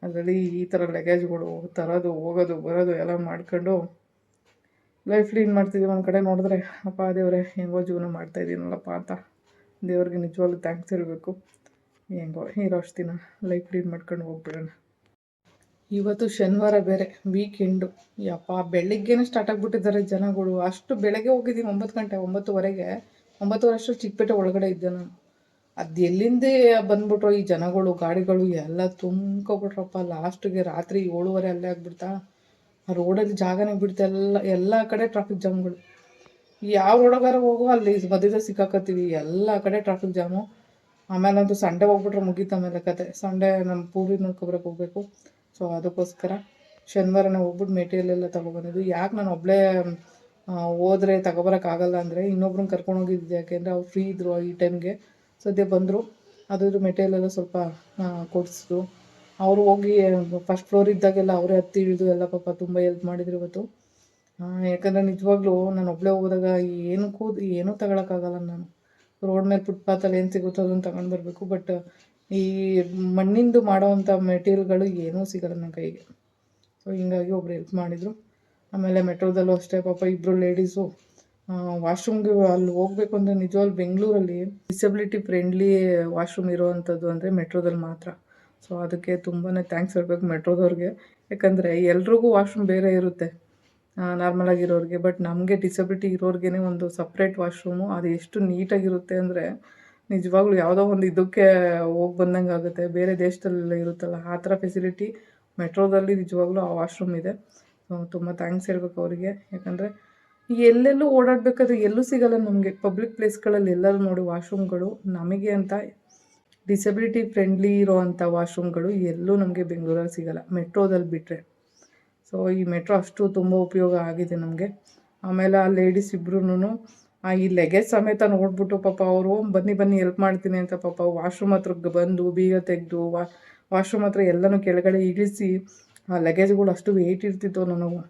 ಅದರಲ್ಲಿ ಈ ಥರ ಲಗೇಜ್ಗಳು ತರೋದು, ಹೋಗೋದು, ಬರೋದು ಎಲ್ಲ ಮಾಡ್ಕೊಂಡು ಲೈಫ್ ಲೀಡ್ ಮಾಡ್ತಿದ್ದೀವಿ ಒಂದು ಕಡೆ ನೋಡಿದ್ರೆ, ಅಪ್ಪ ದೇವರೇ, ಹೆಂಗೋ ಜೀವನ ಮಾಡ್ತಾಯಿದ್ದೀನಲ್ಲಪ್ಪ ಅಂತ. ದೇವ್ರಿಗೆ ನಿಜವಾಗ್ಲೂ ಥ್ಯಾಂಕ್ಸ್ ಹೇಳಬೇಕು. ಹೆಂಗೋ, ಇರೋ ಅಷ್ಟು ದಿನ ಲೈಫ್ ಲೀಡ್ ಮಾಡ್ಕೊಂಡು ಹೋಗ್ಬಿಡೋಣ. ಇವತ್ತು ಶನಿವಾರ ಬೇರೆ ವೀಕೆಂಡು ಯಪ್ಪ, ಬೆಳಿಗ್ಗೆನೇ ಸ್ಟಾರ್ಟ್ ಆಗಿಬಿಟ್ಟಿದ್ದಾರೆ ಜನಗಳು. ಅಷ್ಟು ಬೆಳಗ್ಗೆ ಹೋಗಿದ್ದೀನಿ, ಒಂಬತ್ತು ಗಂಟೆ, ಒಂಬತ್ತುವರೆಗೆ. ಒಂಬತ್ತುವರೆ ಅಷ್ಟು ಚಿಕ್ಕಪೇಟೆ ಒಳಗಡೆ ಇದ್ದೆ ನಾನು. ಅದು ಎಲ್ಲಿಂದೇ ಬಂದ್ಬಿಟ್ರು ಈ ಜನಗಳು, ಗಾಡಿಗಳು ಎಲ್ಲ ತುಂಬ್ಕೊಬಿಟ್ರಪ್ಪ. ಲಾಸ್ಟಿಗೆ ರಾತ್ರಿ ಏಳುವರೆ ಅಲ್ಲೇ ಆಗ್ಬಿಡ್ತಾ. ಆ ರೋಡಲ್ಲಿ ಜಾಗನೇ ಬಿಡ್ತಾ ಎಲ್ಲ ಎಲ್ಲ ಕಡೆ ಟ್ರಾಫಿಕ್ ಜಾಮ್ಗಳು ಯಾವ ರೋಡಗಾರ ಹೋಗೋ ಅಲ್ಲಿ ಮಧ್ಯದಲ್ಲಿ ಸಿಕ್ಕಾಕತ್ತೀವಿ. ಎಲ್ಲ ಕಡೆ ಟ್ರಾಫಿಕ್ ಜಾಮು ಆಮೇಲೆ ಅಂತೂ ಸಂಡೇ ಹೋಗ್ಬಿಟ್ರೆ ಮುಗೀತು ಆಮೇಲೆ ಕತೆ. ಸಂಡೆ ನಮ್ಮ ಪೂರಿ ನೋಡ್ಕೊಬರಕ್ಕೆ ಹೋಗ್ಬೇಕು. ಸೊ ಅದಕ್ಕೋಸ್ಕರ ಶನಿವಾರ ನಾವು ಹೋಗ್ಬಿಟ್ಟು ಮೆಟೀರಿಯಲ್ ಎಲ್ಲ ತೊಗೊಬಂದಿದ್ದು ಯಾಕೆ ನಾನು ಒಬ್ಬಳೇ ಹೋದರೆ ತಗೊಬರೋಕ್ಕಾಗಲ್ಲ ಅಂದರೆ ಇನ್ನೊಬ್ರನ್ನ ಕರ್ಕೊಂಡು ಹೋಗಿದ್ದೆ ಯಾಕೆಂದರೆ ಅವ್ರು ಫ್ರೀ ಇದ್ರು ಈ ಟೈಮ್ಗೆ ಸದ್ಯ ಬಂದರು. ಅದ್ರದ್ದು ಮೆಟೀರಿಯಲ್ ಎಲ್ಲ ಸ್ವಲ್ಪ ಕೊಡಿಸಿದ್ರು. ಅವರು ಹೋಗಿ ಫಸ್ಟ್ ಫ್ಲೋರ್ ಇದ್ದಾಗೆಲ್ಲ ಅವರೇ ಹತ್ತಿ ಇಳಿದು ಎಲ್ಲ ಪಾಪ ತುಂಬ ಹೆಲ್ಪ್ ಮಾಡಿದ್ರು ಇವತ್ತು. ಯಾಕಂದರೆ ನಿಜವಾಗ್ಲೂ ನಾನು ಒಬ್ಬಳೇ ಹೋದಾಗ ಏನಕ್ಕೂ ಏನೂ ತಗೊಳಕ್ಕಾಗಲ್ಲ ನಾನು. ರೋಡ್ ಮೇಲೆ ಫುಟ್ಪಾತಲ್ಲಿ ಏನು ಸಿಗುತ್ತೋ ಅದನ್ನು ತಗೊಂಡು ಬರಬೇಕು. ಬಟ್ ಈ ಮಣ್ಣಿಂದು ಮಾಡೋವಂಥ ಮೆಟೀರಿಯಲ್ಗಳು ಏನೂ ಸಿಗಲ್ಲ ನನ್ನ ಕೈಗೆ. ಸೊ ಹಿಂಗಾಗಿ ಒಬ್ರು ಹೆಲ್ಪ್ ಮಾಡಿದರು. ಆಮೇಲೆ ಮೆಟ್ರೋದಲ್ಲೂ ಅಷ್ಟೇ ಪಾಪ ಇಬ್ಬರು ಲೇಡೀಸು ವಾಶ್ರೂಮ್ಗೆ ಅಲ್ಲಿ ಹೋಗ್ಬೇಕು ಅಂದರೆ ನಿಜವಾಗ್ಲೂ ಬೆಂಗಳೂರಲ್ಲಿ ಡಿಸಬಿಲಿಟಿ ಫ್ರೆಂಡ್ಲಿ ವಾಶ್ರೂಮ್ ಇರೋವಂಥದ್ದು ಅಂದರೆ ಮೆಟ್ರೋದಲ್ಲಿ ಮಾತ್ರ. ಸೊ ಅದಕ್ಕೆ ತುಂಬಾ ಥ್ಯಾಂಕ್ಸ್ ಹೇಳ್ಬೇಕು ಮೆಟ್ರೋದವ್ರಿಗೆ. ಯಾಕಂದರೆ ಎಲ್ರಿಗೂ ವಾಶ್ರೂಮ್ ಬೇರೆ ಇರುತ್ತೆ ನಾರ್ಮಲ್ ಆಗಿರೋರಿಗೆ. ಬಟ್ ನಮಗೆ ಡಿಸಬಿಲಿಟಿ ಇರೋರ್ಗೇ ಒಂದು ಸಪ್ರೇಟ್ ವಾಶ್ರೂಮು ಅದು ಎಷ್ಟು ನೀಟಾಗಿರುತ್ತೆ ಅಂದರೆ ನಿಜವಾಗ್ಲೂ ಯಾವುದೋ ಒಂದು ಇದಕ್ಕೆ ಹೋಗಿ ಬಂದಂಗೆ ಆಗುತ್ತೆ. ಬೇರೆ ದೇಶದಲ್ಲೆಲ್ಲ ಇರುತ್ತಲ್ಲ, ಆ ಥರ ಫೆಸಿಲಿಟಿ ಮೆಟ್ರೋದಲ್ಲಿ ನಿಜವಾಗ್ಲೂ ಆ ವಾಶ್ರೂಮ್ ಇದೆ. ತುಂಬ ಥ್ಯಾಂಕ್ಸ್ ಹೇಳ್ಬೇಕು ಅವರಿಗೆ. ಯಾಕಂದರೆ ಎಲ್ಲೆಲ್ಲೂ ಓಡಾಡಬೇಕಾದ್ರೆ ಎಲ್ಲೂ ಸಿಗಲ್ಲ ನಮಗೆ. ಪಬ್ಲಿಕ್ ಪ್ಲೇಸ್ಗಳಲ್ಲಿ ಎಲ್ಲರೂ ನೋಡಿ ವಾಶ್ರೂಮ್ಗಳು ನಮಗೆ ಅಂತ ಡಿಸಬಿಲಿಟಿ ಫ್ರೆಂಡ್ಲಿ ಇರೋ ಅಂಥ ವಾಶ್ರೂಮ್ಗಳು ಎಲ್ಲೂ ನಮಗೆ ಬೆಂಗಳೂರಲ್ಲಿ ಸಿಗಲ್ಲ. ಮೆಟ್ರೋದಲ್ಲಿ ಬಿಟ್ಟರೆ ಸೊ ಈ ಮೆಟ್ರೋ ಅಷ್ಟು ತುಂಬ ಉಪಯೋಗ ಆಗಿದೆ ನಮಗೆ. ಆಮೇಲೆ ಆ ಲೇಡೀಸ್ ಇಬ್ರೂ ಈ ಲಗೇಜ್ ಸಮೇತ ನೋಡ್ಬಿಟ್ಟು ಪಾಪ ಅವರು, ಬನ್ನಿ ಬನ್ನಿ ಹೆಲ್ಪ್ ಮಾಡ್ತೀನಿ ಅಂತ ಪಾಪ ವಾಶ್ರೂಮ್ ಹತ್ರ ಬಂದು, ಬೀಗ ತೆಗೆದು ವಾ ವಾಶ್ರೂಮ್ ಹತ್ರ ಎಲ್ಲನೂ ಕೆಳಗಡೆ ಇಳಿಸಿ, ಆ ಲಗೇಜ್ಗಳು ಅಷ್ಟು ವೆಯ್ಟ್ ಇರ್ತಿತ್ತು ನನಗೂ.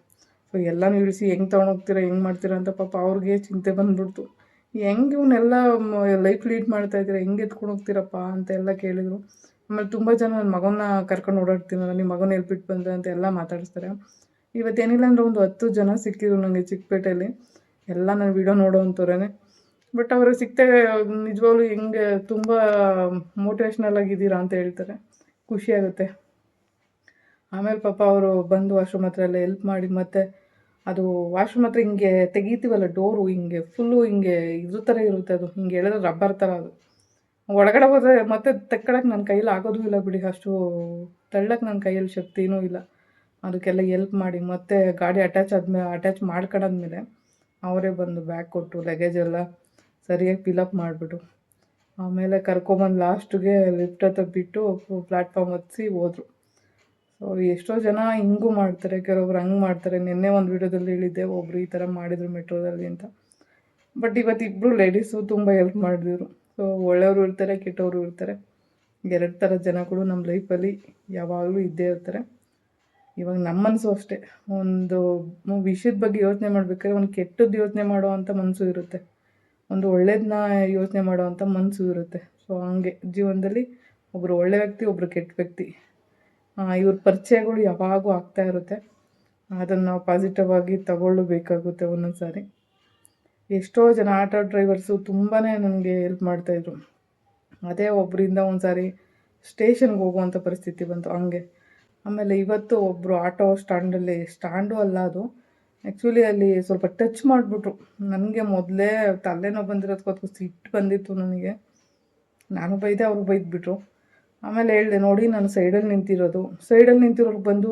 ಸೊ ಎಲ್ಲನೂ ಇಳಿಸಿ ಹೆಂಗೆ ತೊಗೊಂಡೋಗ್ತೀರಾ, ಹೆಂಗೆ ಮಾಡ್ತೀರಾ ಅಂತ ಪಾಪ ಅವ್ರಿಗೆ ಚಿಂತೆ ಬಂದ್ಬಿಡ್ತು. ಹೆಂಗೆ ಇವನ್ನೆಲ್ಲ ಲೈಫ್ ಲೀಡ್ ಮಾಡ್ತಾ ಇದ್ದೀರಾ, ಹೆಂಗೆ ಎತ್ಕೊಂಡು ಹೋಗ್ತೀರಪ್ಪ ಅಂತ ಎಲ್ಲ ಕೇಳಿದರು. ಆಮೇಲೆ ತುಂಬ ಜನ ನನ್ನ ಮಗನ ಕರ್ಕೊಂಡು ಓಡಾಡ್ತೀನಲ್ಲ ನಿಮ್ಮ ಮಗನ ಎಲ್ಬಿಟ್ಟು ಬಂದೆ ಅಂತ ಎಲ್ಲ ಮಾತಾಡಿಸ್ತಾರೆ. ಇವತ್ತೇನಿಲ್ಲ ಅಂದರೆ ಒಂದು ಹತ್ತು ಜನ ಸಿಕ್ಕಿದ್ರು ನನಗೆ ಚಿಕ್ಕಪೇಟೆಯಲ್ಲಿ. ಎಲ್ಲ ನನ್ನ ವಿಡಿಯೋ ನೋಡೋವಂಥವ್ರೇ ಬಟ್ ಅವ್ರಿಗೆ ಸಿಕ್ತೆ, ನಿಜವಾಗ್ಲೂ ಹೆಂಗೆ ತುಂಬ ಮೋಟಿವೇಶ್ನಲ್ ಆಗಿದ್ದೀರಾ ಅಂತ ಹೇಳ್ತಾರೆ. ಖುಷಿ ಆಗುತ್ತೆ. ಆಮೇಲೆ ಪಾಪ ಅವರು ಬಂದು ವಾಶ್ರೂಮ್ ಹತ್ರ ಎಲ್ಲ ಹೆಲ್ಪ್ ಮಾಡಿ ಮತ್ತು ಅದು ವಾಶ್ರೂಮ್ ಹತ್ರ ಹಿಂಗೆ ತೆಗಿತೀವಲ್ಲ ಡೋರು ಹಿಂಗೆ ಫುಲ್ಲು ಹಿಂಗೆ ಇದ್ರ ಥರ ಇರುತ್ತೆ ಅದು. ಹಿಂಗೆ ಹೇಳಿದ್ರೆ ರಬ್ಬರ್ ಥರ ಅದು. ಒಳಗಡೆ ಹೋದರೆ ಮತ್ತೆ ತೆಕ್ಕಡಕ್ಕೆ ನನ್ನ ಕೈಯಲ್ಲಿ ಆಗೋದು ಇಲ್ಲ ಬಿಡಿ. ಅಷ್ಟು ತಳ್ಳಕ್ಕೆ ನನ್ನ ಕೈಯಲ್ಲಿ ಶಕ್ತಿನೂ ಇಲ್ಲ. ಅದಕ್ಕೆಲ್ಲ ಎಲ್ಪ್ ಮಾಡಿ. ಮತ್ತೆ ಗಾಡಿ ಅಟ್ಯಾಚ್ ಆದಮೇಲೆ ಅಟ್ಯಾಚ್ ಮಾಡ್ಕೊಂಡಾದ್ಮೇಲೆ ಅವರೇ ಬಂದು ಬ್ಯಾಗ್ ಕೊಟ್ಟು ಲಗೇಜ್ ಎಲ್ಲ ಸರಿಯಾಗಿ ಫಿಲಪ್ ಮಾಡಿಬಿಟ್ಟು, ಆಮೇಲೆ ಕರ್ಕೊಂಬಂದು ಲಾಸ್ಟಿಗೆ ಲಿಫ್ಟ್ ಹತ್ರ ಬಿಟ್ಟು ಪ್ಲ್ಯಾಟ್ಫಾರ್ಮ್ ಹತ್ತಿಸಿ ಹೋದ್ರು. ಸೊ ಎಷ್ಟೋ ಜನ ಹಿಂಗೂ ಮಾಡ್ತಾರೆ ಕೆಲವೊಬ್ರು ಹಂಗೆ ಮಾಡ್ತಾರೆ. ನಿನ್ನೆ ಒಂದು ವಿಡಿಯೋದಲ್ಲಿ ಹೇಳಿದ್ದೆ, ಒಬ್ರು ಈ ಥರ ಮಾಡಿದ್ರು ಮೆಟ್ರೋದಲ್ಲಿ ಅಂತ. ಬಟ್ ಇವತ್ತು ಇಬ್ಬರು ಲೇಡೀಸು ತುಂಬ ಹೆಲ್ಪ್ ಮಾಡಿದ್ರು ಸೊ ಒಳ್ಳೆಯವರು ಇರ್ತಾರೆ, ಕೆಟ್ಟವರು ಇರ್ತಾರೆ. ಎರಡು ಥರ ಜನಗಳು ನಮ್ಮ ಲೈಫಲ್ಲಿ ಯಾವಾಗಲೂ ಇದ್ದೇ ಇರ್ತಾರೆ. ಇವಾಗ ನಮ್ಮ ಮನಸ್ಸು ಅಷ್ಟೇ. ಒಂದು ವಿಷಯದ ಬಗ್ಗೆ ಯೋಚನೆ ಮಾಡ್ಬೇಕಾದ್ರೆ ಒಂದು ಕೆಟ್ಟದ್ದು ಯೋಚನೆ ಮಾಡೋ ಅಂಥ ಮನಸ್ಸು ಇರುತ್ತೆ. ಒಂದು ಒಳ್ಳೇದನ್ನ ಯೋಚನೆ ಮಾಡೋ ಅಂಥ ಮನಸ್ಸು ಇರುತ್ತೆ. ಸೊ ಹಂಗೆ. ಜೀವನದಲ್ಲಿ ಒಬ್ಬರು ಒಳ್ಳೆ ವ್ಯಕ್ತಿ ಒಬ್ಬರು ಕೆಟ್ಟ ವ್ಯಕ್ತಿ. ಇವ್ರ ಪರಿಚಯಗಳು ಯಾವಾಗೂ ಆಗ್ತಾ ಇರುತ್ತೆ. ಅದನ್ನು ನಾವು ಪಾಸಿಟಿವ್ ಆಗಿ ತಗೊಳ್ಳಬೇಕಾಗುತ್ತೆ ಒಂದೊಂದು ಸಾರಿ ಎಷ್ಟೋ ಜನ ಆಟೋ ಡ್ರೈವರ್ಸು ತುಂಬಾ ನನಗೆ ಹೆಲ್ಪ್ ಮಾಡ್ತಾಯಿದ್ರು ಅದೇ ಒಬ್ಬರಿಂದ ಒಂದು ಸಾರಿ ಸ್ಟೇಷನ್ಗೆ ಹೋಗುವಂಥ ಪರಿಸ್ಥಿತಿ ಬಂತು ಹಂಗೆ. ಆಮೇಲೆ ಇವತ್ತು ಒಬ್ಬರು ಆಟೋ ಸ್ಟ್ಯಾಂಡಲ್ಲಿ ಸ್ಟ್ಯಾಂಡು ಅಲ್ಲ ಅದು. ಆ್ಯಕ್ಚುಲಿ ಅಲ್ಲಿ ಸ್ವಲ್ಪ ಟಚ್ ಮಾಡಿಬಿಟ್ರು. ನನಗೆ ಮೊದಲೇ ತಲೆನೋವು ಬಂದಿರೋದಕ್ಕೋಸ್ಕರ ಸಿಟ್ಟು ಬಂದಿತ್ತು ನನಗೆ. ನಾನು ಬೈದೆ ಅವರು ಬೈದ್ಬಿಟ್ರು. ಆಮೇಲೆ ಹೇಳಿದೆ, ನೋಡಿ ನಾನು ಸೈಡಲ್ಲಿ ನಿಂತಿರೋದು. ಸೈಡಲ್ಲಿ ನಿಂತಿರೋರು ಬಂದು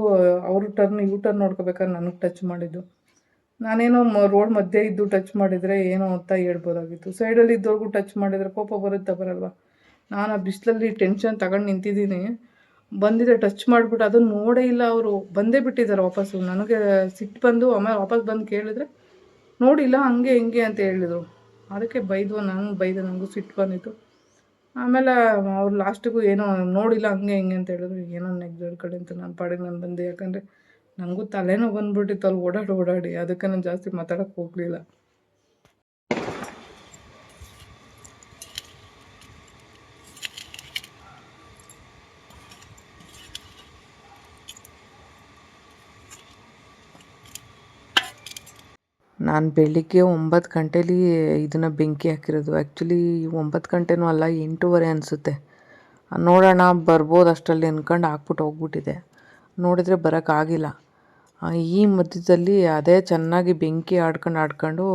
ಅವರು ಟರ್ನ್ ಯೂ ಟರ್ನ್ ನೋಡ್ಕೋಬೇಕಾದ್ರೆ ನನಗೆ ಟಚ್ ಮಾಡಿದ್ದು. ನಾನೇನೋ ರೋಡ್ ಮಧ್ಯೆ ಇದ್ದು ಟಚ್ ಮಾಡಿದರೆ ಏನೋ ಅಂತ ಹೇಳ್ಬೋದಾಗಿತ್ತು. ಸೈಡಲ್ಲಿ ಇದ್ದವ್ರಿಗೂ ಟಚ್ ಮಾಡಿದರೆ ಕೋಪ ಬರುತ್ತಾ ಬರಲ್ವಾ? ನಾನು ಆ ಬಿಸಿಲಲ್ಲಿ ಟೆನ್ಷನ್ ತಗೊಂಡು ನಿಂತಿದ್ದೀನಿ. ಬಂದಿದ್ದೆ ಟಚ್ ಮಾಡಿಬಿಟ್ಟು ಅದನ್ನು ನೋಡೇ ಇಲ್ಲ ಅವರು. ಬಂದೇ ಬಿಟ್ಟಿದ್ದಾರೆ ವಾಪಸ್ಸು. ನನಗೆ ಸಿಟ್ಟು ಬಂದು, ಆಮೇಲೆ ವಾಪಸ್ ಬಂದು ಕೇಳಿದ್ರೆ, ನೋಡಿಲ್ಲ, ಹಂಗೆ ಹಿಂಗೆ ಅಂತ ಹೇಳಿದರು. ಅದಕ್ಕೆ ಬೈದು ನಂಗೆ ಬೈದು ನನಗೂ ಸಿಟ್ಟು ಬಂದಿತ್ತು. ಆಮೇಲೆ ಅವ್ರು ಲಾಸ್ಟಿಗೂ ಏನೋ ನೋಡಿಲ್ಲ ಹಂಗೆ ಹಿಂಗೆ ಅಂತ ಹೇಳಿದ್ರು, ಏನೋ ನೆಗ್ದು ಕಡೆ ಅಂತ ನಾನು ಪಾಡಿಗೆ ನಾನು ಬಂದೆ, ಯಾಕಂದರೆ ನನಗೂ ತಲೆನೋವು ಬಂದ್ಬಿಟ್ಟಿತ್ತು, ಅಲ್ಲಿ ಓಡಾಡಿ ಓಡಾಡಿ, ಅದಕ್ಕೆ ನಾನು ಜಾಸ್ತಿ ಮಾತಾಡೋಕ್ಕೆ ಹೋಗಲಿಲ್ಲ. ನಾನು ಬೆಳಿಗ್ಗೆ ಒಂಬತ್ತು ಗಂಟೇಲಿ ಇದನ್ನು ಬೆಂಕಿ ಹಾಕಿರೋದು. ಆ್ಯಕ್ಚುಲಿ ಒಂಬತ್ತು ಗಂಟೆನೂ ಅಲ್ಲ, ಎಂಟೂವರೆ ಅನಿಸುತ್ತೆ. ನೋಡೋಣ, ಬರ್ಬೋದು ಅಷ್ಟರಲ್ಲಿ ಅಂದ್ಕೊಂಡು ಹಾಕ್ಬಿಟ್ಟು ಹೋಗ್ಬಿಟ್ಟಿದೆ. ನೋಡಿದರೆ ಬರೋಕ್ಕಾಗಿಲ್ಲ ಈ ಮಧ್ಯದಲ್ಲಿ ಅದೇ ಚೆನ್ನಾಗಿ ಬೆಂಕಿ ಆಡ್ಕೊಂಡು ಆಡ್ಕೊಂಡು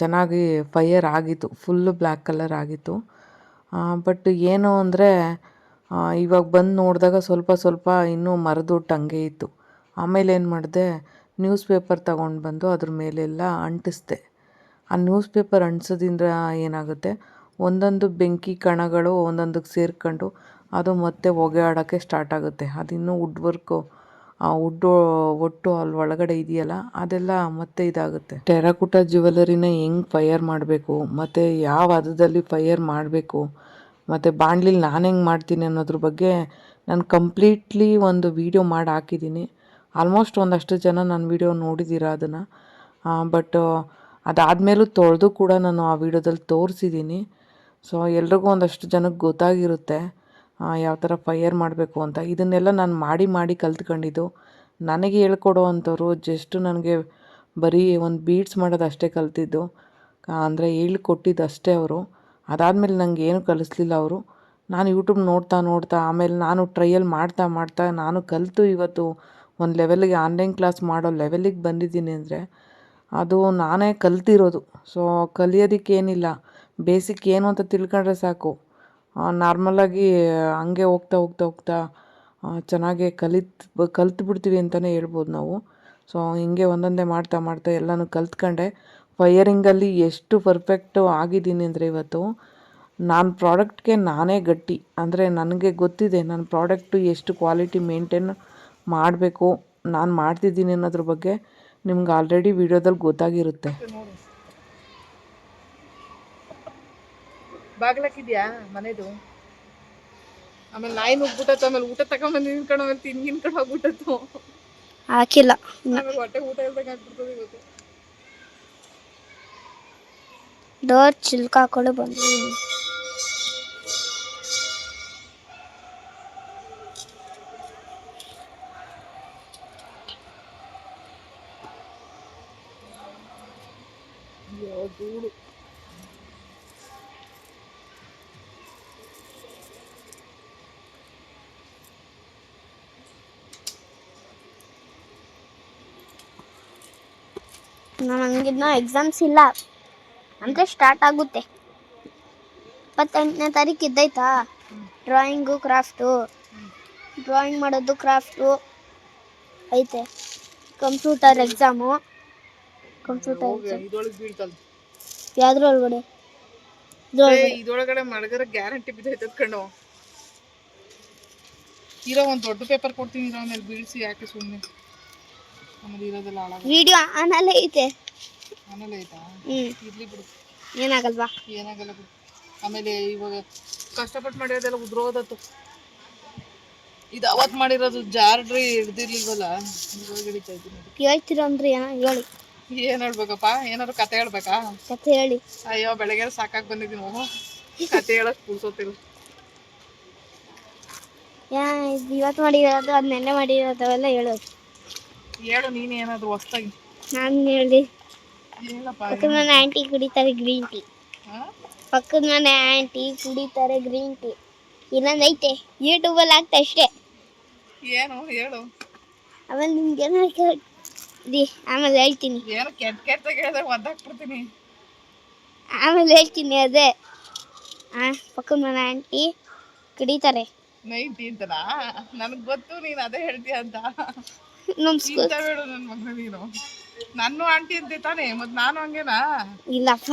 ಚೆನ್ನಾಗಿ ಫೈಯರ್ ಆಗಿತ್ತು. ಫುಲ್ಲು ಬ್ಲ್ಯಾಕ್ ಕಲರ್ ಆಗಿತ್ತು. ಬಟ್ ಏನು ಅಂದರೆ ಇವಾಗ ಬಂದು ನೋಡಿದಾಗ ಸ್ವಲ್ಪ ಸ್ವಲ್ಪ ಇನ್ನೂ ಮರದೊಟ್ಟು ಹಂಗೆ ಇತ್ತು. ಆಮೇಲೆ ಏನು ಮಾಡಿದೆ ನ್ಯೂಸ್ ಪೇಪರ್ ತಗೊಂಡು ಬಂದು ಅದ್ರ ಮೇಲೆಲ್ಲ ಅಂಟಿಸ್ದೆ. ಆ ನ್ಯೂಸ್ ಪೇಪರ್ ಅಂಟಿಸೋದ್ರಿಂದ ಏನಾಗುತ್ತೆ? ಒಂದೊಂದು ಬೆಂಕಿ ಕಣಗಳು ಒಂದೊಂದಕ್ಕೆ ಸೇರ್ಕೊಂಡು ಅದು ಮತ್ತೆ ಹೊಗೆ ಆಡೋಕ್ಕೆ ಸ್ಟಾರ್ಟ್ ಆಗುತ್ತೆ. ಅದಿನ್ನೂ ವುಡ್ ವರ್ಕು ಆ ವುಡ್ ಒಟ್ಟು ಅಲ್ಲಿ ಒಳಗಡೆ ಇದೆಯಲ್ಲ, ಅದೆಲ್ಲ ಮತ್ತೆ ಇದಾಗುತ್ತೆ. ಟೆರಾಕುಟ ಜ್ಯುವೆಲರಿನ ಹೆಂಗೆ ಫೈಯರ್ ಮಾಡಬೇಕು? ಮತ್ತು ಯಾವ ಹದದಲ್ಲಿ ಫೈಯರ್ ಮಾಡಬೇಕು? ಮತ್ತು ಬಾಣ್ಲಿಲಿ ನಾನು ಹೆಂಗೆ ಮಾಡ್ತೀನಿ ಅನ್ನೋದ್ರ ಬಗ್ಗೆ ನಾನು ಕಂಪ್ಲೀಟ್ಲಿ ಒಂದು ವೀಡಿಯೋ ಮಾಡಿ ಹಾಕಿದ್ದೀನಿ. ಆಲ್ಮೋಸ್ಟ್ ಒಂದಷ್ಟು ಜನ ನನ್ನ ವಿಡಿಯೋ ನೋಡಿದ್ದೀರ ಅದನ್ನು. ಬಟ್ ಅದಾದಮೇಲೂ ತೊಳೆದು ಕೂಡ ನಾನು ಆ ವಿಡಿಯೋದಲ್ಲಿ ತೋರಿಸಿದ್ದೀನಿ. ಸೊ ಎಲ್ರಿಗೂ ಒಂದಷ್ಟು ಜನಕ್ಕೆ ಗೊತ್ತಾಗಿರುತ್ತೆ ಯಾವ ಥರ ಫೈಯರ್ ಮಾಡಬೇಕು ಅಂತ. ಇದನ್ನೆಲ್ಲ ನಾನು ಮಾಡಿ ಮಾಡಿ ಕಲ್ತ್ಕೊಂಡಿದ್ದು. ನನಗೆ ಹೇಳ್ಕೊಡೋ ಅಂಥವ್ರು ಜಸ್ಟ್ ನನಗೆ ಬರೀ ಒಂದು ಬೀಡ್ಸ್ ಮಾಡೋದು ಅಷ್ಟೇ ಕಲ್ತಿದ್ದು. ಅಂದರೆ ಹೇಳ್ಕೊಟ್ಟಿದ್ದು ಅಷ್ಟೇ ಅವರು. ಅದಾದಮೇಲೆ ನನಗೆ ಏನು ಕಲಿಸ್ಲಿಲ್ಲ ಅವರು. ನಾನು ಯೂಟ್ಯೂಬ್ ನೋಡ್ತಾ ನೋಡ್ತಾ ಆಮೇಲೆ ನಾನು ಟ್ರಯಲ್ ಮಾಡ್ತಾ ಮಾಡ್ತಾ ನಾನು ಕಲಿತು ಇವತ್ತು ಒಂದು ಲೆವೆಲ್ಗೆ ಆನ್ಲೈನ್ ಕ್ಲಾಸ್ ಮಾಡೋ ಲೆವೆಲಿಗೆ ಬಂದಿದ್ದೀನಿ ಅಂದರೆ ಅದು ನಾನೇ ಕಲ್ತಿರೋದು. ಸೊ ಕಲಿಯೋದಕ್ಕೇನಿಲ್ಲ ಬೇಸಿಕ್ ಏನು ಅಂತ ತಿಳ್ಕೊಂಡ್ರೆ ಸಾಕು. ನಾರ್ಮಲಾಗಿ ಹಂಗೆ ಹೋಗ್ತಾ ಹೋಗ್ತಾ ಹೋಗ್ತಾ ಚೆನ್ನಾಗೆ ಕಲಿತ್ ಕಲ್ತು ಬಿಡ್ತೀವಿ ಅಂತಲೇ ಹೇಳ್ಬೋದು ನಾವು. ಸೊ ಹಿಂಗೆ ಒಂದೊಂದೇ ಮಾಡ್ತಾ ಮಾಡ್ತಾ ಎಲ್ಲನೂ ಕಲ್ತ್ಕೊಂಡೆ. ಫೈಯರಿಂಗಲ್ಲಿ ಎಷ್ಟು ಪರ್ಫೆಕ್ಟು ಆಗಿದ್ದೀನಿ ಅಂದರೆ ಇವತ್ತು ನಾನು ಪ್ರಾಡಕ್ಟ್ಗೆ ನಾನೇ ಗಟ್ಟಿ. ಅಂದರೆ ನನಗೆ ಗೊತ್ತಿದೆ ನನ್ನ ಪ್ರಾಡಕ್ಟು ಎಷ್ಟು ಕ್ವಾಲಿಟಿ ಮೇಂಟೈನ್ ಮಾಡಬೇಕು. ನಾನು ಮಾಡ್ತಿದ್ದೀನಿ ಅನ್ನೋದ್ರ ಬಗ್ಗೆ ನಿಮ್ಗೆ ಆಲ್ರೆಡಿ ವಿಡಿಯೋದಲ್ಲಿ ಗೊತ್ತಾಗಿರುತ್ತೆ. ಬಾಗ್ಲಾಕಿದ್ಯಾ ಮನೆದು? ಆಮೇಲೆ ನಾಯಿ ನುಗ್ಬಿಟ್ಟತ್ತು ಆಮೇಲೆ ಊಟ ತಗೊಂಬಂದು ನಿನ್ಕೊಂಡು ಆಮೇಲೆ ತಿನ್ ಗಿನ್ಕೊಂಡು ಹೋಗ್ಬಿಟ್ಟತ್ತು ಹಾಕಿಲ್ಲ. ಆಮೇಲೆ ಹೊಟ್ಟೆ ಊಟ ಇಲ್ದಾಗ ಆಗ್ಬಿಡ್ತದೆ ಇವತ್ತು. ಡೋರ್ ಚಿಲ್ಕ ಹಾಕೊಂಡು ಬಂದು ಅಯ್ಯೋ ಧೂಳು ನನಗಿನ್ನ ಎಕ್ಸಾಮ್ಸ್ ಇಲ್ಲ. ಅಂದರೆ ಸ್ಟಾರ್ಟ್ ಆಗುತ್ತೆ. ಇಪ್ಪತ್ತೆಂಟನೇ ತಾರೀಕು ಇದ್ದೈತಾ? ಡ್ರಾಯಿಂಗು ಕ್ರಾಫ್ಟು ಡ್ರಾಯಿಂಗ್ ಮಾಡೋದು ಕ್ರಾಫ್ಟು ಐತೆ. ಕಂಪ್ಯೂಟರ್ ಎಕ್ಸಾಮು ಕಂಪ್ಯೂಟರ್ ಯಾವ್ದ್ರ ಒಳಗಡೆ? ಇದೊಳಗಡೆ ಮಡಗರ ಗ್ಯಾರಂಟಿ ಬಿದ್ದೈತೆ ಕಣ್ಣು ಇರೋ ಒಂದು ದೊಡ್ಡ ಪೇಪರ್ ಕೊಡ್ತೀನಿ ಇರೋ ಮೇಲೆ ಬೀಳ್ಸಿ ಯಾಕೆ ಸುಮ್ಮನೆ ಆಮೇಲೆ ಇರೋದೆಲ್ಲ ವಿಡಿಯೋ ಆನಲ್ಲೇ ಐತೆ. ಏನಾಗಲ್ವಾ? ಏನಾಗಲ್ಲ ಬಿಡು. ಆಮೇಲೆ ಇವಾಗ ಕಷ್ಟಪಟ್ಟು ಮಾಡಿರೋದೆಲ್ಲ ಉದ್ರೋದತ್ತು ಇದು ಅವತ್ತು ಮಾಡಿರೋದು ಜಾರ್ಡ್ರಿ ಹಿಡ್ದಿರ್ಲಿಲ್ವಲ್ಲ? ಇವಾಗ ಹಿಡಿತಾ ಇದ್ದೀನಿ ಹೇಳ್ತೀರ ಅಂದ್ರೆ ಏನೋ ಹೇಳಿ. ಏನ್ ಹೇಳ್ಬೇಕಪ್ಪ? ಏನಾದ್ರು ಕತೆ ಹೇಳ್ಬೇಕಾ? ಕತೆ ಹೇಳಿ. ಅಯ್ಯೋ ಬೆಳಗ್ಗೆ ಸಾಕಾಗಿ ಬಂದಿದ್ದೀನಿ. ಹೋಗು ಕತೆ ಹೇಳೋಕೆ ಪುಲ್ಸೋತಿಲ್ಲ ಯಾ ಇವತ್ತು ಮಾಡಿರೋದು ಅದು ನೆನ್ನೆ ಮಾಡಿರೋದು ಅವೆಲ್ಲ ಹೇಳೋದು ಹೇಳು ನೀನು ಏನಾದ್ರು ಹೊಸ್ದಾಗಿ. ನಾನು ಹೇಳಿ. ಪಕ್ಕದ ಮನೆ ಆಂಟಿ ಕುಡಿತಾರೆ ಗ್ರೀನ್ ಟೀ ಹಾ? ಪಕ್ಕದ ಮನೆ ಆಂಟಿ ಕುಡಿತಾರೆ ಗ್ರೀನ್ ಟೀ ಇನ್ನೊಂದು ಐತೆ ಯೂಟ್ಯೂಬಲ್ಲಿ ಆಗ್ತಾ ಅಷ್ಟೇ. ಏನು? ಹೇಳು. ಆಮೇಲೆ ನಿಮ್ಗೆ ಏನಾದ್ರು ದಿ ಆಮೇಲೆ ಹೇಳ್ತೀನಿ. ಏನು ಕೆಟ್ಟ ಒದ್ದಾಕ್ಬಿಡ್ತೀನಿ ಆಮೇಲೆ ಹೇಳ್ತೀನಿ ಅದೇ. ಆ ಪಕ್ಕದ ಮನೆ ಆಂಟಿ ಕುಡಿತಾರೆ. ನೈಟಿ ಅಂತನಾ? ನನಗೆ ಗೊತ್ತು ನೀನು ಅದೇ ಹೇಳ್ತೀಯ ಅಂತ. ನಮ್ಮ ಸ್ಕೂಲ್ ನನ್ನ ಮಗನ ನೀನು. ನನ್ನ ಆಂಟಿ ಅಂತೆ ತಾನೇ ಮತ್ತೆ ನಾನು ಹಂಗೇನಾ? ಇಲ್ಲಪ್ಪ.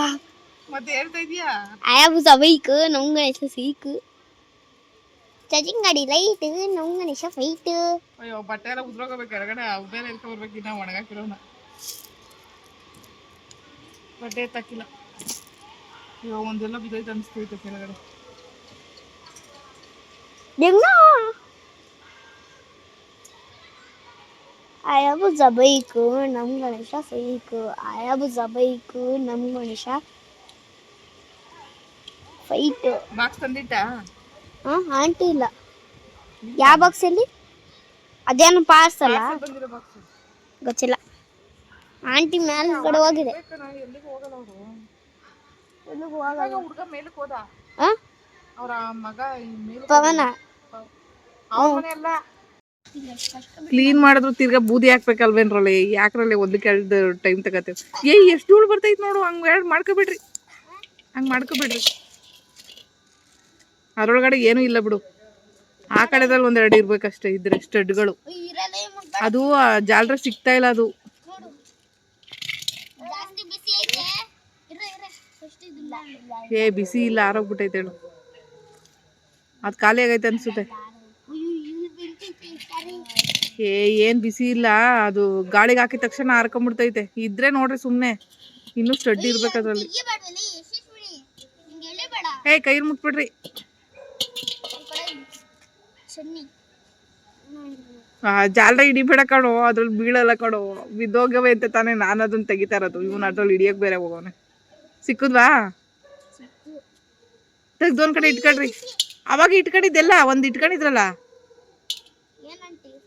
ಮತ್ತೆ ಹೇಳ್ತಾ ಇದೀಯಾ? ಆಯಾಬು ಸಬೈಕು ನಮ್ಗೆ ಗಣೇಶ ಸೀಕ್ ಚಾರ್ಜಿಂಗ್ ಗಾಡಿ ಲೈಟ್ ನಮ್ಗೆ ಗಣೇಶ ಫೈಟ್ ಅಯ್ಯೋ ಬಟ್ಟೆ ಎಲ್ಲ ಉದ್ರೋಗಬೇಕು ಕೆಳಗಡೆ ಉದ್ದೇನ ಎತ್ಕೊ ಬರ್ಬೇಕು ಇನ್ನ ಒಣಗಾಕಿರೋನ. ಬಟ್ಟೆ ತಕ್ಕಿಲ್ಲ ಅಯ್ಯೋ ಒಂದೆಲ್ಲ ಬಿದ್ದೈತೆ ಅನ್ಸ್ತೈತೆ ಕೆಳಗಡೆ. ಹೆಂಗ ಆಯಾಬು ಜಬೈಕು ನಮ್ಮ ಗಣೇಶ ಸೈಕು. ಆಯಾಬು ಜಬೈಕು ನಮ್ಮ ಗಣೇಶ ಫೈಟ್. ಬಾಕ್ಸ್ ತಂದಿಟ್ಟಾ? ಹಾ ಆಂಟಿ ಇಲ್ಲ. ಯಾವ ಬಾಕ್ಸ್ ಬಾಕ್ಸಲ್ಲಿ ಅದೇನು ಪಾಸ್ ಅಲ್ಲ Parcel ಬಂದಿರೋ ಬಾಕ್ಸ್ ಗೊತ್ತಿಲ್ಲ. ಆಂಟಿ ಮೇಲ್ಗಡೆ ಹೋಗಿದೆ. ಪವನ. ಅವನೆಲ್ಲ ಅಲ್ಲ ಕ್ಲೀನ್ ಮಾಡಿದ್ರು, ತಿರ್ಗಾ ಬೂದಿ ಹಾಕ್ಬೇಕಲ್ವೇನ್ರಲ್ಲಿ ಯಾಕ್ರಲ್ಲಿ ಒಂದು ಕೆಳದ ಟೈಮ್ ತಗತ್ತೇವೆ ಏ ಎಷ್ಟು ಧೂಳು ಬರ್ತೈತೆ ನೋಡು, ಹಂಗೆ ಎರಡು ಮಾಡ್ಕೊಬೇಡ್ರಿ. ಹಂಗೆ ಮಾಡ್ಕೊಬೇಡ್ರಿ. ಅದ್ರೊಳಗಡೆ ಏನೂ ಇಲ್ಲ ಬಿಡು. ಆ ಕಡೆದಲ್ಲಿ ಒಂದೆರಡು ಇರ್ಬೇಕಷ್ಟೇ, ಇದ್ರೆ ಸ್ಟಡ್ಗಳು ಅದು ಜಾಲ್ರ ಸಿಗ್ತಾ ಇಲ್ಲ ಅದು. ಏ, ಬಿಸಿ ಇಲ್ಲ, ಆರೋಗ್ಬಿಟ್ಟೈತೆ ಹೇಳು. ಅದು ಖಾಲಿ ಆಗೈತೆ ಅನ್ಸುತ್ತೆ. ಏ ಏನು ಬಿಸಿ ಇಲ್ಲ. ಅದು ಗಾಳಿಗೆ ಹಾಕಿದ ತಕ್ಷಣ ಹಾರ್ಕೊಂಡ್ಬಿಡ್ತೈತೆ ಇದ್ರೆ ನೋಡ್ರಿ ಸುಮ್ಮನೆ ಇನ್ನೂ ಸ್ಟಡ್ಡಿ ಇರ್ಬೇಕು ಅದ್ರಲ್ಲಿ. ಏ ಕೈ ಮುಟ್ಬಿಡ್ರಿ ಜಾಲ ಹಿಡಿಬೇಡ ಕಣೋ. ಅದ್ರಲ್ಲಿ ಬೀಳಲ್ಲ ಕಣೋ. ಬಿದ್ದೋಗವೆ ಅಂತ ತಾನೇ ನಾನು ಅದನ್ನ ತೆಗಿತಾ ಇರೋದು. ಇವನು ಅದ್ರಲ್ಲಿ ಹಿಡಿಯಕ್ ಬೇರೆ ಹೋಗೋನೆ ಸಿಕ್ಕುದ್ವಾ? ತೆಗ್ದು ಒಂದ್ ಕಡೆ ಇಟ್ಕೊಳ್ರಿ. ಅವಾಗ ಇಟ್ಕೊಂಡಿದ್ದೆಲ್ಲ? ಒಂದ್ ಇಟ್ಕೊಂಡಿದ್ರಲ್ಲ?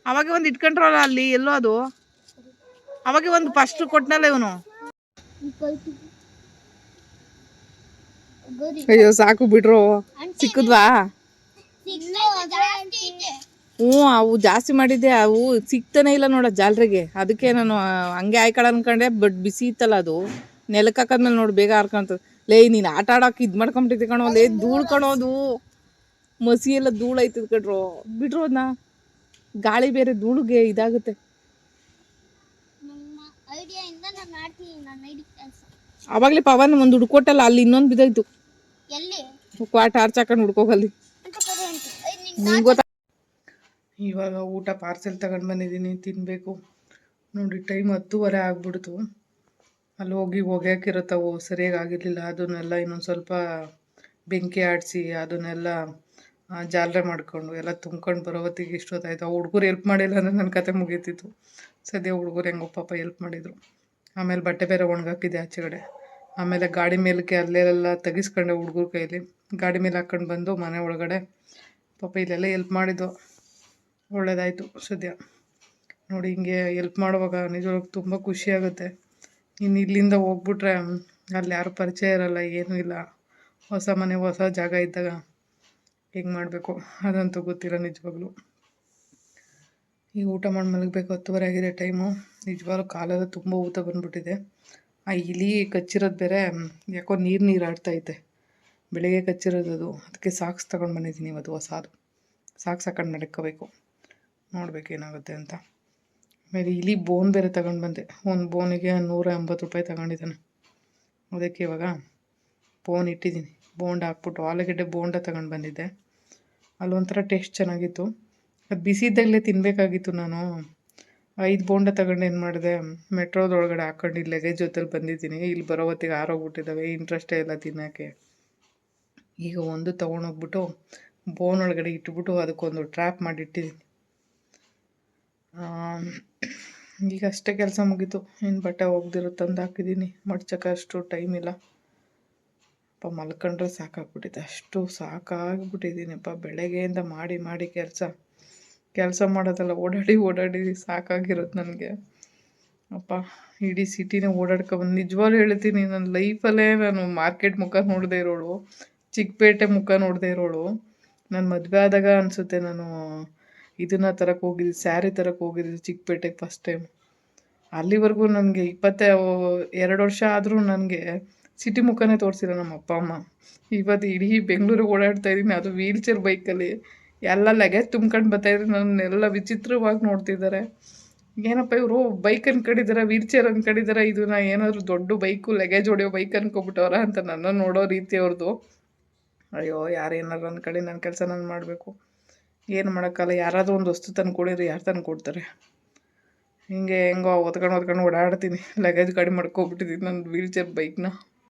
ಅವಾಗ ಒಂದು ಇಟ್ಕೊಂಡ್ರಲ್ಲ ಅಲ್ಲಿ, ಎಲ್ಲೋ ಅದು? ಅವಾಗ ಒಂದು ಫಸ್ಟ್ ಕೊಟ್ನಲ್ಲ ಇವನು? ಅಯ್ಯೋ, ಸಾಕು ಬಿಡ್ರು. ಸಿಕ್ಕದ್ವಾ? ಹ್ಞೂ, ಅವು ಜಾಸ್ತಿ ಮಾಡಿದ್ದೆ, ಅವು ಸಿಗ್ತಾನೆ ಇಲ್ಲ ನೋಡ ಜಾಲರಿಗೆ. ಅದಕ್ಕೆ ನಾನು ಹಂಗೆ ಆಯ್ಕೊಳ ಅನ್ಕೊಂಡೆ, ಬಟ್ ಬಿಸಿ ಇತ್ತಲ್ಲ ಅದು. ನೆಲಕ್ಕೆ ಹಾಕದ್ಮೇಲೆ ನೋಡಿ, ಬೇಗ ಹಾರ್ಕೊಂತ. ಲೇ, ನೀನು ಆಟ ಆಡೋಕೆ ಇದು ಮಾಡ್ಕೊಂಬಿಟ್ಟಿದ್ದೆ ಕಣೋ, ಲೇ, ಧೂಳು ಕಣೋದು ಮಸಿ ಎಲ್ಲ ಧೂಳು ಐತದ ಕಣ್ರು. ಬಿಡ್ರು ಗಾಳಿ ಬೇರೆ ಧೂಳಿಗೆ ಇದಾಗುತ್ತೆ. ಆವಾಗಲೇ ಪವನ್ ಒಂದು ಹುಡ್ಕೊಟ್ಟಲ್ಲ ಅಲ್ಲಿ ಇನ್ನೊಂದು ಬಿದ್ದೋಯ್ತು. ಕ್ವಾಟ್ ಆರ್ಚ್ ಟಾರ್ಚ್ ಹಾಕೊಂಡು ಹುಡ್ಕೋಗಲ್ಲಿ ಇವಾಗ ಊಟ ಪಾರ್ಸೆಲ್ ತಗೊಂಡು ಬಂದಿದ್ದೀನಿ ತಿನ್ನಬೇಕು ನೋಡಿ ಟೈಮ್ ಹತ್ತುವರೆ ಆಗ್ಬಿಡ್ತು. ಅಲ್ಲಿ ಹೋಗಿ ಒಗ್ಯಾಕಿರುತ್ತವು ಸರಿಯಾಗಿ ಆಗಿರಲಿಲ್ಲ. ಅದನ್ನೆಲ್ಲ ಇನ್ನೊಂದು ಸ್ವಲ್ಪ ಬೆಂಕಿ ಆಡಿಸಿ ಅದನ್ನೆಲ್ಲ ಜಾಲರೆ ಮಾಡ್ಕೊಂಡು ಎಲ್ಲ ತುಂಬ್ಕೊಂಡು ಬರೋ ಹೊತ್ತಿಗೆ ಇಷ್ಟೊತ್ತಾಯ್ತು. ಆ ಹುಡುಗರು ಹೆಲ್ಪ್ ಮಾಡಿಲ್ಲ ಅಂದರೆ ನನ್ನ ಕತೆ ಮುಗೀತಿತ್ತು. ಸದ್ಯ ಹುಡುಗರು ಹೆಂಗೋ ಪಾಪ ಹೆಲ್ಪ್ ಮಾಡಿದರು. ಆಮೇಲೆ ಬಟ್ಟೆ ಬೇರೆ ಒಣಗಾಕಿದ್ದೆ ಆಚೆಗಡೆ. ಆಮೇಲೆ ಗಾಡಿ ಮೇಲಕ್ಕೆ ಅಲ್ಲೆಲ್ಲ ತೆಗಿಸ್ಕೊಂಡೆ ಹುಡುಗರ ಕೈಲಿ. ಗಾಡಿ ಮೇಲೆ ಹಾಕ್ಕೊಂಡು ಬಂದು ಮನೆ ಒಳಗಡೆ ಪಾಪ ಇಲ್ಲೆಲ್ಲ ಹೆಲ್ಪ್ ಮಾಡಿದ್ದು. ಒಳ್ಳೇದಾಯಿತು ಸದ್ಯ. ನೋಡಿ ಹಿಂಗೆ ಹೆಲ್ಪ್ ಮಾಡುವಾಗ ನಿಜವಾಗ ತುಂಬ ಖುಷಿಯಾಗುತ್ತೆ ಇನ್ನು ಇಲ್ಲಿಂದ ಹೋಗ್ಬಿಟ್ರೆ ಅಲ್ಲಿ ಯಾರು ಪರಿಚಯ ಇರಲ್ಲ, ಏನೂ ಇಲ್ಲ. ಹೊಸ ಮನೆ, ಹೊಸ ಜಾಗ ಇದ್ದಾಗ. ಹೆಂಗೆ ಮಾಡಬೇಕು? ಅದಂತೂ ಗೊತ್ತಿಲ್ಲ ನಿಜವಾಗ್ಲೂ. ಈಗ ಊಟ ಮಾಡಿ ಮಲಗಬೇಕು ಹತ್ತುವರೆ ಆಗಿದೆ ಟೈಮು. ನಿಜವಾಗ್ಲೂ ಕಾಲೆಲ್ಲ ತುಂಬ ಊತ ಬಂದ್ಬಿಟ್ಟಿದೆ. ಆ ಇಲಿ ಕಚ್ಚಿರೋದು ಬೇರೆ, ಯಾಕೋ ನೀರು ನೀರು ಆಡ್ತೈತೆ ಬೆಳಿಗ್ಗೆ ಕಚ್ಚಿರೋದು ಅದು. ಅದಕ್ಕೆ ಸಾಕ್ಸ್ ತಗೊಂಡು ಬಂದಿದ್ದೀನಿ ಇವತ್ತು ಹೊಸದು. ಸಾಕ್ಸ್ ಹಾಕೊಂಡು ನಡ್ಕೋಬೇಕು. ನೋಡ್ಬೇಕು ಏನಾಗುತ್ತೆ ಅಂತ. ಆಮೇಲೆ ಇಲಿ ಬೋನ್ ಬೇರೆ ತಗೊಂಡು ಬಂದೆ. ಒಂದು ಬೋನಿಗೆ ನೂರ ಎಂಬತ್ತು ರೂಪಾಯಿ ತಗೊಂಡಿದ್ದಾನೆ. ಅದಕ್ಕೆ ಇವಾಗ ಬೋನ್ ಇಟ್ಟಿದ್ದೀನಿ. ಬೋಂಡ ಹಾಕ್ಬಿಟ್ಟು, ಆಲೂಗಡ್ಡೆ ಬೋಂಡ ತಗೊಂಡು ಬಂದಿದ್ದೆ. ಅಲ್ಲೊಂಥರ ಟೇಸ್ಟ್ ಚೆನ್ನಾಗಿತ್ತು. ಅದು ಬಿಸಿ ಇದ್ದಾಗಲೇ ತಿನ್ನಬೇಕಾಗಿತ್ತು ನಾನು. ಐದು ಬೋಂಡ ತಗೊಂಡು ಏನು ಮಾಡಿದೆ, ಮೆಟ್ರೋದೊಳಗಡೆ ಹಾಕ್ಕೊಂಡು ಇಲ್ಲಿ ಲಗೇಜ್ ಜೊತೆಲಿ ಬಂದಿದ್ದೀನಿ. ಇಲ್ಲಿ ಬರೋ ಹೊತ್ತಿಗೆ ಆರೋಗ್ಬಿಟ್ಟಿದ್ದಾವೆ ಇಂಟ್ರೆಸ್ಟೇ ಇಲ್ಲ ತಿನ್ನೋಕ್ಕೆ. ಈಗ ಒಂದು ತೊಗೊಂಡೋಗ್ಬಿಟ್ಟು ಬೋನ್ ಒಳಗಡೆ ಇಟ್ಬಿಟ್ಟು ಅದಕ್ಕೊಂದು ಟ್ರ್ಯಾಪ್ ಮಾಡಿಟ್ಟಿದ್ದೀನಿ ಈಗ ಅಷ್ಟೇ ಕೆಲಸ ಮುಗೀತು. ಇನ್ನು ಬಟ್ಟೆ ಹೋಗ್ದಿರೋ ತಂದು ಹಾಕಿದ್ದೀನಿ ಮಡ್ಚಕ್ಕೆ ಅಷ್ಟು ಟೈಮ್ ಇಲ್ಲ. ಅಪ್ಪ ಮಲ್ಕೊಂಡ್ರೆ ಸಾಕಾಗ್ಬಿಟ್ಟಿದೆ. ಅಷ್ಟು ಸಾಕಾಗ್ಬಿಟ್ಟಿದ್ದೀನಪ್ಪ. ಬೆಳಗ್ಗೆಯಿಂದ ಮಾಡಿ ಮಾಡಿ ಕೆಲಸ. ಕೆಲಸ ಮಾಡೋದಲ್ಲ ಓಡಾಡಿ ಓಡಾಡಿ ಸಾಕಾಗಿರೋದು ನನಗೆ. ಅಪ್ಪ, ಇಡೀ ಸಿಟಿನೇ ಓಡಾಡ್ಕೊಬಂದು ನಿಜವಾಗ್ಲೂ ಹೇಳ್ತೀನಿ, ನನ್ನ ಲೈಫಲ್ಲೇ ನಾನು ಮಾರ್ಕೆಟ್ ಮುಖ ನೋಡದೆ ಇರೋಳು, ಚಿಕ್ಕಪೇಟೆ ಮುಖ ನೋಡದೆ ಇರೋಳು. ನಾನು ಮದುವೆ ಆದಾಗ ಅನಿಸುತ್ತೆ ನಾನು ಇದನ್ನ ತರಕ್ಕೆ ಹೋಗಿದ್ದೆ, ಸ್ಯಾರಿ ತರಕ್ಕೆ ಹೋಗಿದ್ದೆ ಚಿಕ್ಕಪೇಟೆಗೆ ಫಸ್ಟ್ ಟೈಮ್ ಅಲ್ಲಿವರೆಗೂ ನನಗೆ ಇಪ್ಪತ್ತ, ಎರಡು ವರ್ಷ ಆದರೂ ನನಗೆ ಸಿಟಿ ಮುಖನೇ ತೋರಿಸಿಲ್ಲ ನಮ್ಮ ಅಪ್ಪ, ಅಮ್ಮ. ಇವತ್ತು ಇಡೀ ಬೆಂಗಳೂರಿಗೆ ಓಡಾಡ್ತಾ ಇದ್ದೀನಿ. ಅದು ವೀಲ್ ಚೇರ್ ಬೈಕಲ್ಲಿ ಎಲ್ಲ ಲಗೇಜ್ ತುಂಬ್ಕೊಂಡು ಬರ್ತಾಯಿದ್ರೆ ನನ್ನೆಲ್ಲ ವಿಚಿತ್ರವಾಗಿ ನೋಡ್ತಿದ್ದಾರೆ. ಏನಪ್ಪ ಇವರು? ಬೈಕ್ ಅನ್ಕೊಂಡಿದ್ದಾರೆ? ವೀಲ್ ಚೇರ್ ಅನ್ಕೊಂಡಿದ್ದಾರೆ? ನಾ ಏನಾದರೂ ದೊಡ್ಡ ಬೈಕು ಲಗೇಜ್ ಹೊಡೆಯೋ ಬೈಕ್ ಅನ್ಕೊಬಿಟ್ಟವ್ರ ಅಂತ ನನ್ನ ನೋಡೋ ರೀತಿ ಅವ್ರದ್ದು ಅಯ್ಯೋ, ಯಾರು ಏನಾರು ಅನ್ಕೊಳ್ಳಿ. ನನ್ನ ಕೆಲಸ ನಾನು ಮಾಡಬೇಕು. ಏನು ಮಾಡೋಕ್ಕಲ್ಲ ಯಾರಾದರೂ ಒಂದು ವಸ್ತು ತಂದು ಕೊಡಿರಿ. ಯಾರು ತಂದು ಕೊಡ್ತಾರೆ? ಹಿಂಗೆ ಹೆಂಗೋ ಓದ್ಕೊಂಡು ಓದ್ಕೊಂಡು ಓಡಾಡ್ತೀನಿ. ಲಗೇಜ್ ಗಾಡಿ ಮಾಡ್ಕೊಬಿಟ್ಟಿದ್ದೀನಿ ನನ್ನ ವೀಲ್ ಚೇರ್ ಬೈಕ್ನ